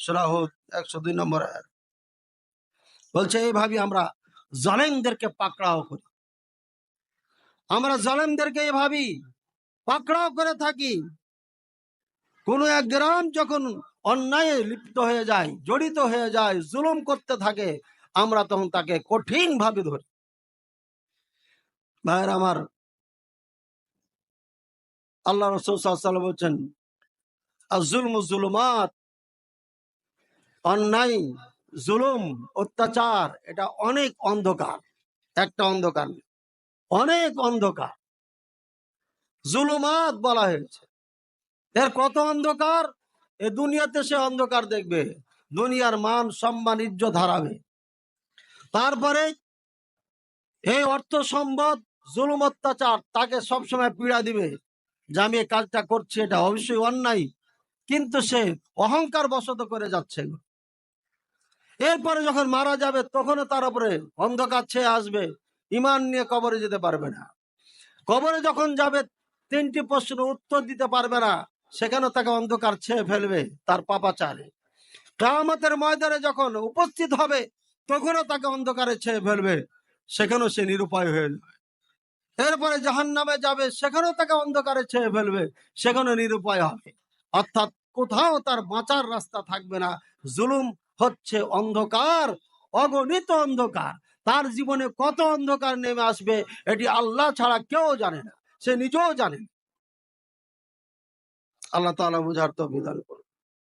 সুরাহুদ একশো দুই নম্বর বলছে এইভাবে আমরা জালেমদেরকে পাকড়াও করি। আমরা জালেমদেরকে এভাবেই পাকড়াও করে থাকি। কোনো এক গ্রাম যখন অন্যায়ে লিপ্ত হয়ে যায়, জড়িত হয়ে যায়, জুলুম করতে থাকে, আমরা তখন তাকে কঠিন ভাবে ধরি। ভাইয়ের আমার, আল্লাহ রসুল বলছেন জুলুমাত অন্যায়, জুলুম, অত্যাচার, এটা অনেক অন্ধকার। একটা অন্ধকার অনেক অন্ধকার। জুলুমাত বলা হয়েছে। এর কত অন্ধকার? এ দুনিয়াতে সে অন্ধকার দেখবে। দুনিয়ার মান সম্মান, ইজ্জত হারাবে। তারপরে এই অর্থ সম্পদ, জুলুম, অত্যাচার তাকে সবসময় পীড়া দিবে। যে আমি কাজটা করছি, এটা অবশ্যই অন্যায়। কিন্তু সে অহংকার বশত করে যাচ্ছে। এরপরে যখন মারা যাবে, তখনও তার উপরে অন্ধকার ছেয়ে আসবে। ইমান নিয়ে কবরে যেতে পারবে না। কবরে যখন যাবে, তিনটি প্রশ্ন উত্তর দিতে পারবে না। সেখানেও তাকে অন্ধকার ছেয়ে ফেলবে তার পাপাচারে। কামতের ময়দানে যখন উপস্থিত হবে, তখনও তাকে অন্ধকারে ছেয়ে ফেলবে। সেখানেও সে নিরুপায় হয়ে যাবে। এরপরে জাহান নামে যাবে, সেখানেও তাকে অন্ধকারে ছেয়ে ফেলবে। সেখানেও নিরুপায় হবে। অর্থাৎ কোথাও তার বাঁচার রাস্তা থাকবে না। জুলুম হচ্ছে অন্ধকার, অগণিত অন্ধকার। তার জীবনে কত অন্ধকার নেমে আসবে এটি আল্লাহ ছাড়া কেউ জানে না। সে নিজেও জানে। আল্লাহ তালা বুঝার তো বিধান করুন।